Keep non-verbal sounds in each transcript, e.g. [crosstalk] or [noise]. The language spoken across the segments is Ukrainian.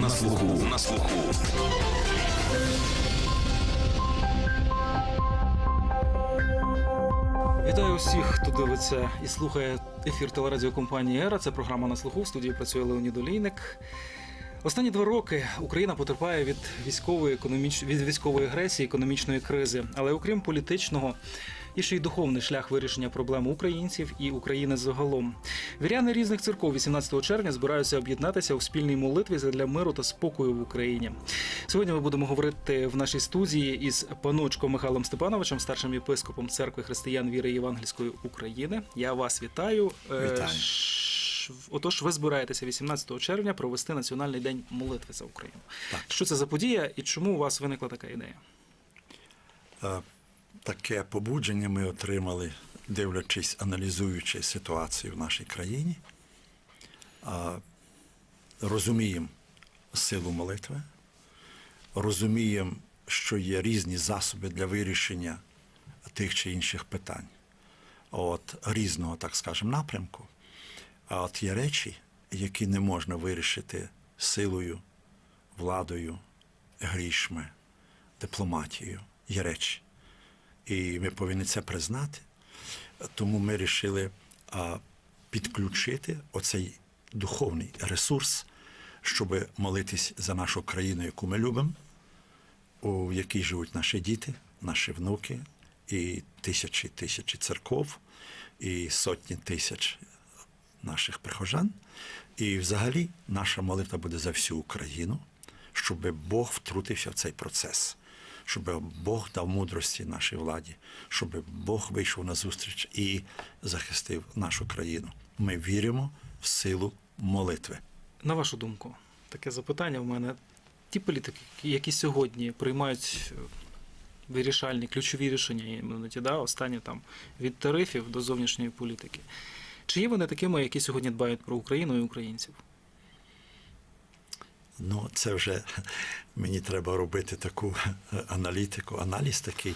на слуху. На слуху. Вітаю усіх, хто дивиться і слухає ефір телерадіокомпанії Ера. Це програма на слуху. В студії працює Леонід Олійник. Останні два роки Україна потерпає від військової економіч... від військової агресії, економічної кризи. Але окрім політичного, є ще й духовний шлях вирішення проблем українців і України загалом. Віряни різних церков 18 червня збираються об'єднатися у спільній молитві для миру та спокою в Україні. Сьогодні ми будемо говорити в нашій студії із паночком Михайлом Степановичем, старшим єпископом церкви християн віри Євангельської України. Я вас вітаю. Е, Вітаю. Отож, ви збираєтеся 18 червня провести національний день молитви за Україну. Так. Що це за подія і чому у вас виникла така ідея? Таке побудження ми отримали, дивлячись, аналізуючи ситуацію в нашій країні. Розуміємо силу молитви, розуміємо, що є різні засоби для вирішення тих чи інших питань, от, різного, так скажемо, напрямку. А от є речі, які не можна вирішити силою, владою, грішми, дипломатією. Є речі. І ми повинні це признати. Тому ми вирішили підключити оцей духовний ресурс, щоб молитись за нашу країну, яку ми любимо, у якій живуть наші діти, наші внуки, і тисячі тисячі церков, і сотні тисяч наших прихожан. І взагалі наша молитва буде за всю Україну, щоб Бог втрутився в цей процес, щоб Бог дав мудрості нашій владі, щоб Бог вийшов на зустріч і захистив нашу країну. Ми віримо в силу молитви. На вашу думку, таке запитання в мене. Ті політики, які сьогодні приймають е, вирішальні ключові рішення, іноді, да, останні там від тарифів до зовнішньої політики. Чи є вони такими, які сьогодні дбають про Україну і українців? Ну, це вже [laughs] мені треба робити таку [laughs] аналітику, аналіз такий.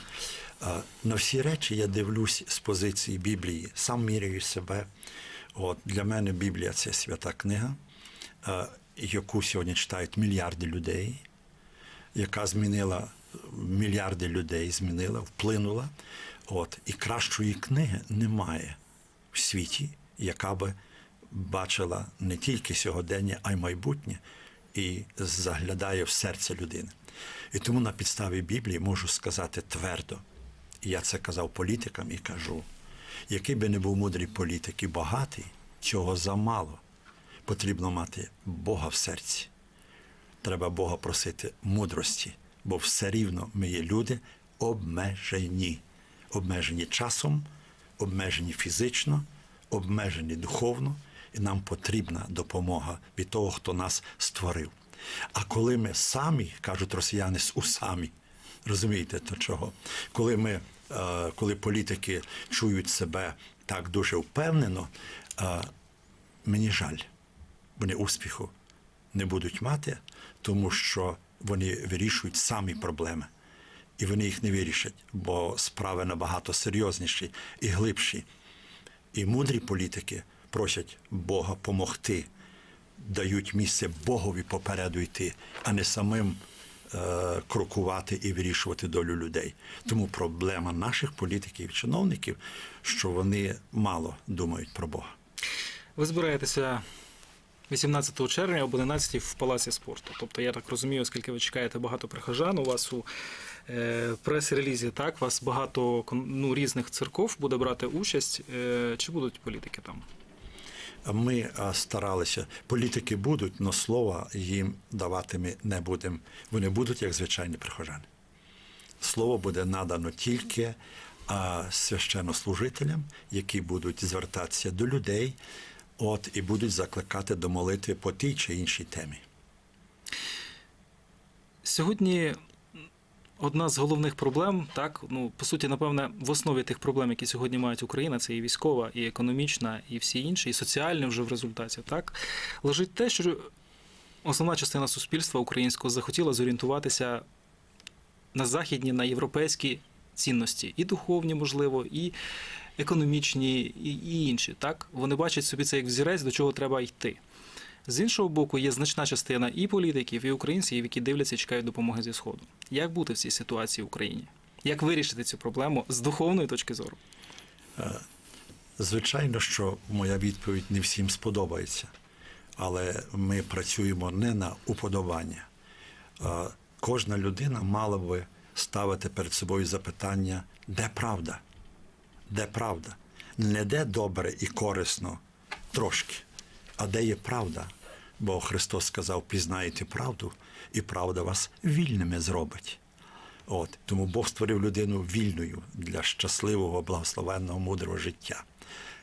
На всі речі я дивлюсь з позиції Біблії, сам міряю себе. От, для мене Біблія це свята книга, яку сьогодні читають мільярди людей, яка змінила мільярди людей, змінила, вплинула. От, і кращої книги немає в світі, яка би бачила не тільки сьогодення, а й майбутнє, і заглядає в серце людини. І тому на підставі Біблії можу сказати твердо, і я це казав політикам і кажу, який би не був мудрий політик і багатий, цього замало. Потрібно мати Бога в серці. Треба Бога просити мудрості, бо все рівно ми є люди обмежені, обмежені часом, обмежені фізично, обмежені духовно, і нам потрібна допомога від того, хто нас створив. А коли ми самі, кажуть росіяни, з усамі, розумієте, то чого? Коли ми, е, коли політики чують себе так дуже впевнено, е, мені жаль, вони успіху не будуть мати, тому що вони вирішують самі проблеми. І вони їх не вирішать, бо справи набагато серйозніші і глибші. І мудрі політики просять Бога помогти, дають місце Богові попереду йти, а не самим е, крокувати і вирішувати долю людей. Тому проблема наших політиків і чиновників, що вони мало думають про Бога. Ви збираєтеся 18 червня об 11 в Палаці спорту. Тобто, я так розумію, оскільки ви чекаєте багато прихожан, у вас у е, прес-релізі так, вас багато ну, різних церков буде брати участь. Е, чи будуть політики там? Ми старалися, політики будуть, але слова їм давати ми не будемо. Вони будуть як звичайні прихожани. Слово буде надано тільки священнослужителям, які будуть звертатися до людей, от і будуть закликати до молитви по тій чи іншій темі. Сьогодні одна з головних проблем, так, ну, по суті, напевне, в основі тих проблем, які сьогодні мають Україна, це і військова, і економічна, і всі інші, і соціальні вже в результаті, так, лежить те, що основна частина суспільства українського захотіла зорієнтуватися на західні, на європейські цінності, і духовні, можливо, і економічні, і, і інші. Так? Вони бачать собі це як взірець, до чого треба йти. З іншого боку, є значна частина і політиків, і українців, які дивляться і чекають допомоги зі сходу. Як бути в цій ситуації в Україні? Як вирішити цю проблему з духовної точки зору? Звичайно, що моя відповідь не всім сподобається, але ми працюємо не на уподобання. Е, Кожна людина мала би ставити перед собою запитання, де правда? Де правда? Не де добре і корисно трошки, а де є правда. Бо Христос сказав: пізнаєте правду, і правда вас вільними зробить. От тому Бог створив людину вільною для щасливого, благословенного, мудрого життя.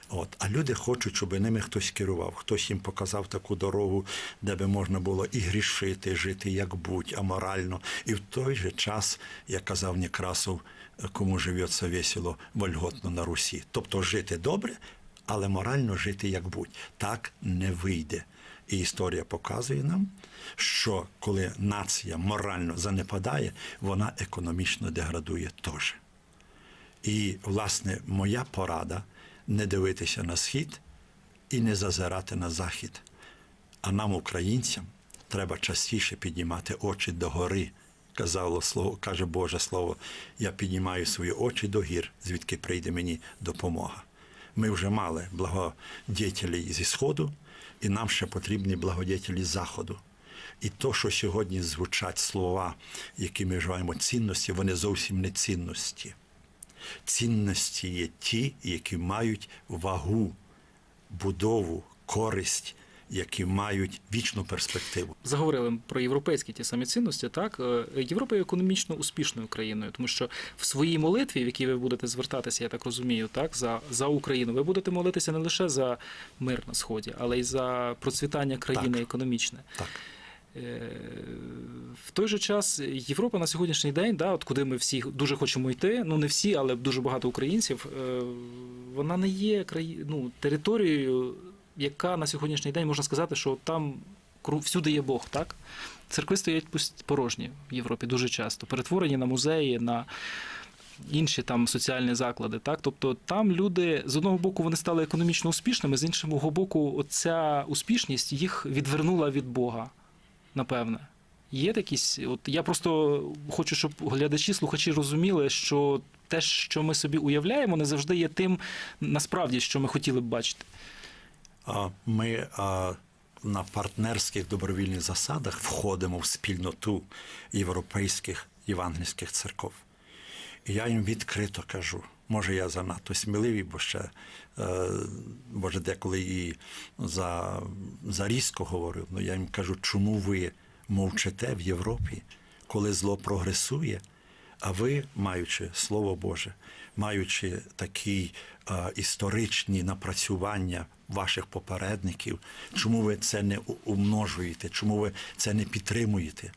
От, а люди хочуть, щоб ними хтось керував, хтось їм показав таку дорогу, де би можна було і грішити, жити як будь, аморально. І в той же час, як казав Некрасов, кому живеться весело, вольготно на Русі. Тобто жити добре, але морально жити як будь. Так не вийде. І історія показує нам, що коли нація морально занепадає, вона економічно деградує теж. І, власне, моя порада не дивитися на схід і не зазирати на захід. А нам, українцям, треба частіше піднімати очі догори. Казало слово, каже Боже Слово, я піднімаю свої очі до гір, звідки прийде мені допомога. Ми вже мали благодетелі зі Сходу, і нам ще потрібні благодетелі Заходу. І то, що сьогодні звучать слова, які ми вживаємо цінності, вони зовсім не цінності. Цінності є ті, які мають вагу, будову, користь, які мають вічну перспективу. Заговорили про європейські ті самі цінності. Так Е, Європа є економічно успішною країною, тому що в своїй молитві, в якій ви будете звертатися, я так розумію, так за, за Україну, ви будете молитися не лише за мир на сході, але й за процвітання країни Так. економічне. Так. Е, В той же час Європа на сьогоднішній день, да, от куди ми всі дуже хочемо йти, ну не всі, але дуже багато українців, е, вона не є краї... ну, територією, яка на сьогоднішній день можна сказати, що там всюди є Бог, так? Церкви стоять порожні в Європі дуже часто, перетворені на музеї, на інші там соціальні заклади. Так? Тобто там люди з одного боку вони стали економічно успішними, з іншого боку, оця успішність їх відвернула від Бога, напевне. Є якісь, от я просто хочу, щоб глядачі, слухачі розуміли, що те, що ми собі уявляємо, не завжди є тим, насправді, що ми хотіли б бачити. Ми на партнерських добровільних засадах входимо в спільноту європейських євангельських церков. І я їм відкрито кажу. Може, я занадто сміливий, бо ще е, може деколи і за, за різко говорю. Ну я їм кажу, чому ви мовчите в Європі, коли зло прогресує, а ви, маючи Слово Боже, маючи такі е, історичні напрацювання ваших попередників, чому ви це не умножуєте, чому ви це не підтримуєте?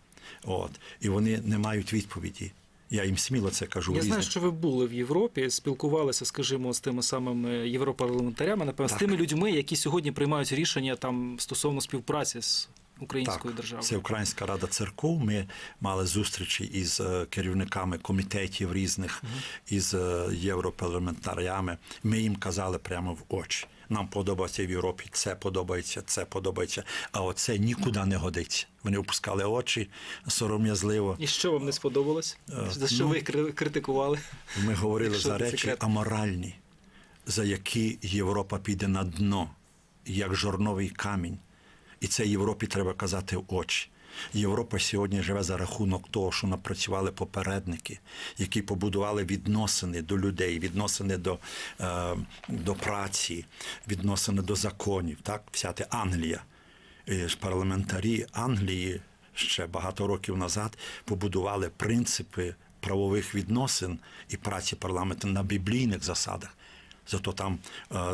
От. І вони не мають відповіді. Я їм сміло це кажу. Я знаю, що ви були в Європі, спілкувалися, скажімо, з тими самими європарламентарями, напевно, з тими людьми, які сьогодні приймають рішення там стосовно співпраці з українською державою. Це Українська рада церков. Ми мали зустрічі із е, керівниками комітетів різних, із е, європарламентарями. Ми їм казали прямо в очі. Нам подобається в Європі, це подобається, це подобається, а оце нікуди не годиться. Вони опускали очі сором'язливо. І що вам не сподобалось? За що ну, ви кри- критикували? Ми говорили Якщо за речі секрет. аморальні, за які Європа піде на дно, як жорновий камінь. І це Європі треба казати в очі. Європа сьогодні живе за рахунок того, що напрацювали попередники, які побудували відносини до людей, відносини до, е, до праці, відносини до законів. Так, взяти Англія. Е, Парламентарі Англії ще багато років назад побудували принципи правових відносин і праці парламенту на біблійних засадах. Зато там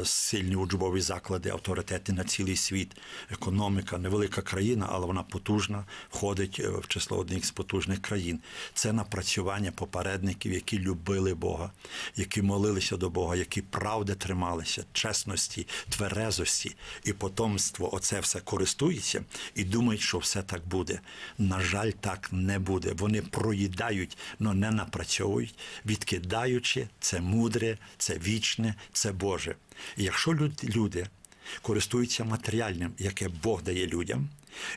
сильні учбові заклади, авторитети на цілий світ, економіка, невелика країна, але вона потужна, входить в число одних з потужних країн. Це напрацювання попередників, які любили Бога, які молилися до Бога, які правди трималися, чесності, тверезості і потомство. Оце все користується і думають, що все так буде. На жаль, так не буде. Вони проїдають, але не напрацьовують, відкидаючи це мудре, це вічне, це Боже. І якщо люди користуються матеріальним, яке Бог дає людям.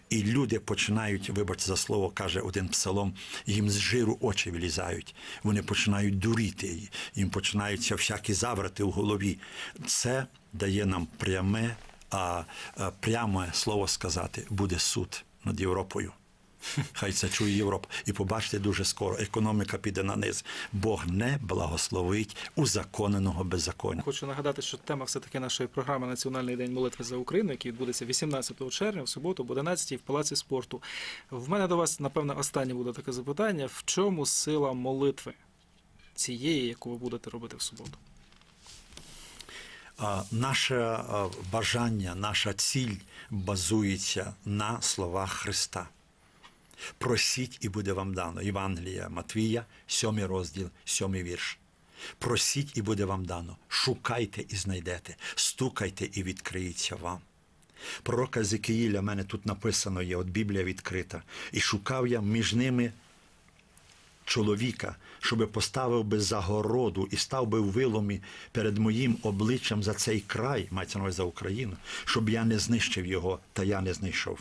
І люди починають, вибачте за слово, каже один псалом, їм з жиру очі вилізають. Вони починають дуріти, їм починаються всякі заврати у голові. Це дає нам пряме, а пряме слово сказати буде суд над Європою. [laughs] Хай це чує Європа. І побачите дуже скоро, економіка піде на низ. Бог не благословить узаконеного беззаконня. Хочу нагадати, що тема все-таки нашої програми Національний день молитви за Україну, який відбудеться 18 червня, в суботу, об 11 в Палаці спорту. В мене до вас, напевно, останнє буде таке запитання: в чому сила молитви цієї, яку ви будете робити в суботу? Наше бажання, наша ціль базується на словах Христа. Просіть і буде вам дано. Євангелія Матвія, сьомий розділ, сьомий вірш. Просіть і буде вам дано. Шукайте і знайдете, стукайте і відкриється вам. Пророка Зекиїля, в мене тут написано є, от Біблія відкрита. І шукав я між ними чоловіка, щоби поставив би загороду і став би в виломі перед моїм обличчям за цей край, мається на увазі за Україну, щоб я не знищив його, та я не знайшов.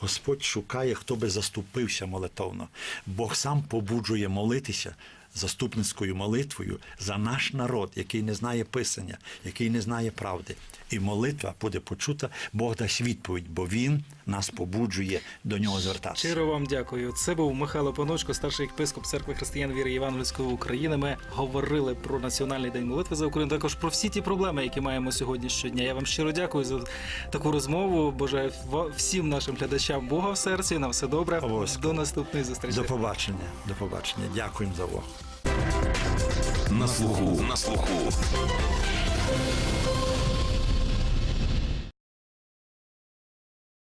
Господь шукає, хто би заступився молитовно. Бог сам побуджує молитися заступницькою молитвою за наш народ, який не знає писання, який не знає правди. І молитва буде почута, Бог дасть відповідь, бо Він нас побуджує до нього звертатися. Щиро вам дякую. Це був Михайло Паночко, старший єпископ церкви християн віри Євангельської України. Ми говорили про Національний день молитви за Україну, також про всі ті проблеми, які маємо сьогодні щодня. Я вам щиро дякую за таку розмову. Бажаю всім нашим глядачам Бога в серці. На все добре. Обов'язково. До наступної зустрічі. До побачення. До побачення. Дякуємо за увагу. На слуху. На слуху.